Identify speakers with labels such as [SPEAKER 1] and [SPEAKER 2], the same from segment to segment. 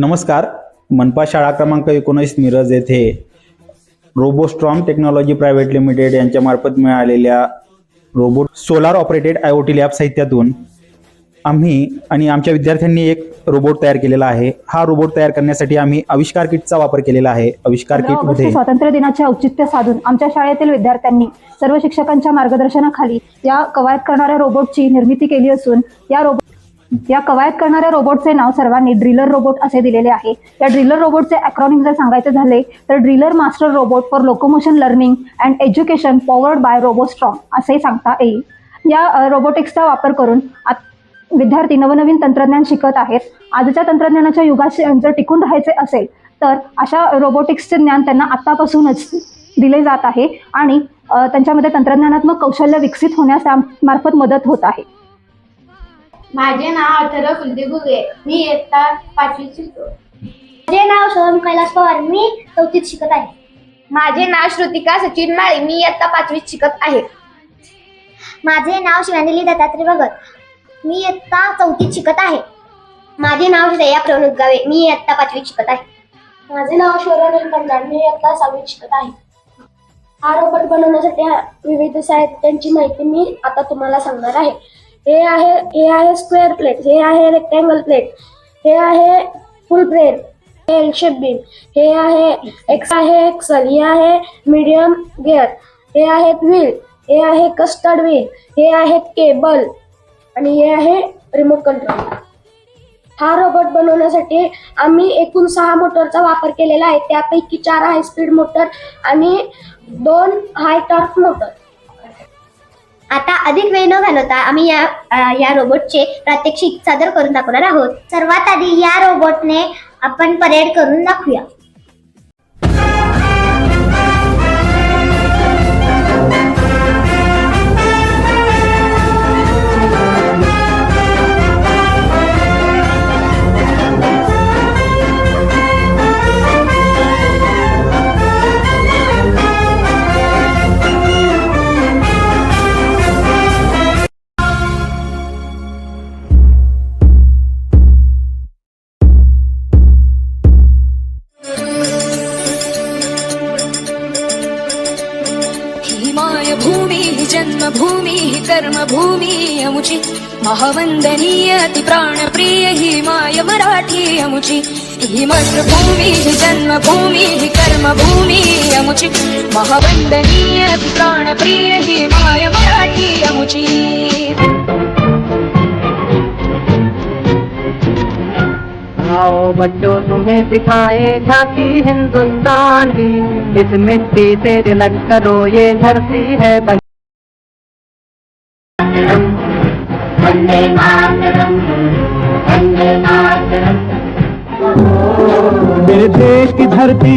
[SPEAKER 1] नमस्कार मनपा शाळा क्रमांक एकोणीस मिरज येथे रोबोस्ट्रॉम टेक्नॉलॉजी प्रायव्हेट लिमिटेड यांच्यामार्फत मिळालेल्या robot solar operated I O T lab साहित्यातून आम्ही आणि आमच्या विद्यार्थ्यांनी एक रोबोट तयार केलेला आहे. हा रोबोट तयार करण्यासाठी आम्ही आविष्कार किटचा वापर केलेला आहे. आविष्कार
[SPEAKER 2] ऑगस्ट
[SPEAKER 1] किटमध्ये
[SPEAKER 2] स्वातंत्र्य दिनाचे औचित्य साधून आमच्या शाळेतील विद्यार्थ्यांनी सर्व शिक्षकांच्या मार्गदर्शनाखाली या कवायत करणाऱ्या रोबोटची निर्मिती केली असून या रोबोट या कवायत करणाऱ्या रोबोटचे नाव सर्वांनी ड्रिलर रोबोट असे दिलेले आहे. या ड्रिलर रोबोटचे अक्रॉनिम जर सांगायचे झाले तर driller master robot for locomotion learning and education powered by Robostrom असे सांगता येईल. या रोबोटिक्सचा वापर करून विद्यार्थी नवनवीन तंत्रज्ञान शिकत आहेत. आजच्या तंत्रज्ञानाच्या युगाशी जर टिकून राहायचे असेल तर अशा रोबोटिक्सचे ज्ञान त्यांना आत्तापासूनच दिले जात आहे आणि त्यांच्यामध्ये तंत्रज्ञानात्मक कौशल्य विकसित होण्यास मार्फत मदत होत आहे.
[SPEAKER 3] माझे नाव अथर्व कुलदीप घुगे. मी इयत्ता पाचवीत शिकतो.
[SPEAKER 4] माझे नाव सोहम कैलास पवार. मी चौथीत शिकत आहे.
[SPEAKER 3] माझे नाव श्रुतिका सचिन माळी. मी इयत्ता पाचवीत शिकत आहे.
[SPEAKER 4] माझे नाव शिवांजली दत्तात्रय भगत. मी इयत्ता चौथीत शिकत आहे.
[SPEAKER 3] माझे नाव श्रेया प्रणुत गावे. मी इयत्ता पाचवीत शिकत आहे.
[SPEAKER 4] माझे नाव शौर्य कंदाड मी इयत्ता सहावीत शिकत आहे. हा रोबोट बनवण्यासाठी विविध साहित्यांची माहिती मी आता तुम्हाला सांगणार आहे. हे आहे हे आहे स्क्वेअर प्लेट हे आहे रेक्टँगल प्लेट हे आहे फुल प्लेट हे एल शेप बीम हे आहे एक्स आहे एक्सल हे आहे मीडियम गिअर हे आहेत व्हील हे आहे कस्टर्ड व्हील हे आहेत केबल आणि हे आहे रिमोट कंट्रोल हा रोबोट बनवण्यासाठी आम्ही एकूण सहा मोटरचा वापर केलेला आहे. त्यापैकी चार हाय स्पीड मोटर आणि दोन हाय टॉर्क मोटर
[SPEAKER 3] आता अधिक वेळ न घालवता आम्ही या या रोबोटचे प्रात्यक्षिक सादर करून दाखवणार आहोत.
[SPEAKER 4] सर्वात आधी या रोबोटने आपण परेड करून दाखवूया.
[SPEAKER 5] माय मायभूमी ही जन्मभूमी ही कर्मभूमी अमुची महावंदनीय ती प्राणप्रिय ही माय मराठी अमुची ही मातृभूमी ही जन्मभूमी ही कर्मभूमी अमुची महावंदनीय ती प्राणप्रिय ही माय मराठी अमुची
[SPEAKER 6] आओ बच्चों तुम्हें सिखाए झांकी हिंदुस्तान की। इस मिट्टी से तिलक करो ये धरती है वंदे मातरम वंदे मातरम।
[SPEAKER 7] मेरे देश की धरती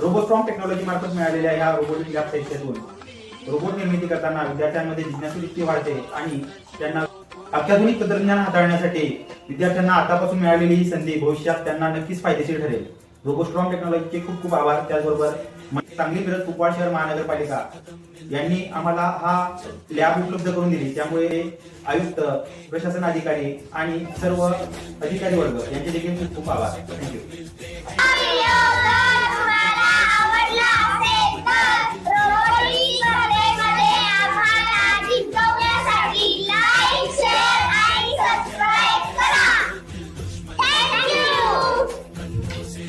[SPEAKER 1] रोबोस्ट्रॉम टेक्नॉलॉजी मार्फत मिळालेल्या या रोबोटिक लॅब साहित्यातून रोबोट निर्मिती करताना विद्यार्थ्यांमध्ये जिज्ञासू वृत्ती वाढते आणि त्यांना अत्याधुनिक तंत्रज्ञान हाताळण्यासाठी विद्यार्थ्यांना आतापासून मिळालेली ही संधी भविष्यात त्यांना नक्कीच फायदेशीर ठरेल. रोबोस्ट्रॉम टेक्नॉलॉजीचे खूप खूप आभार. त्याचबरोबर सांगली मिरज कुपवाड शहर महानगरपालिका यांनी आम्हाला हा लॅब उपलब्ध करून दिली. त्यामुळे आयुक्त प्रशासन अधिकारी आणि सर्व अधिकारी वर्ग यांचे देखील खूप खूप आभार. थँक्यू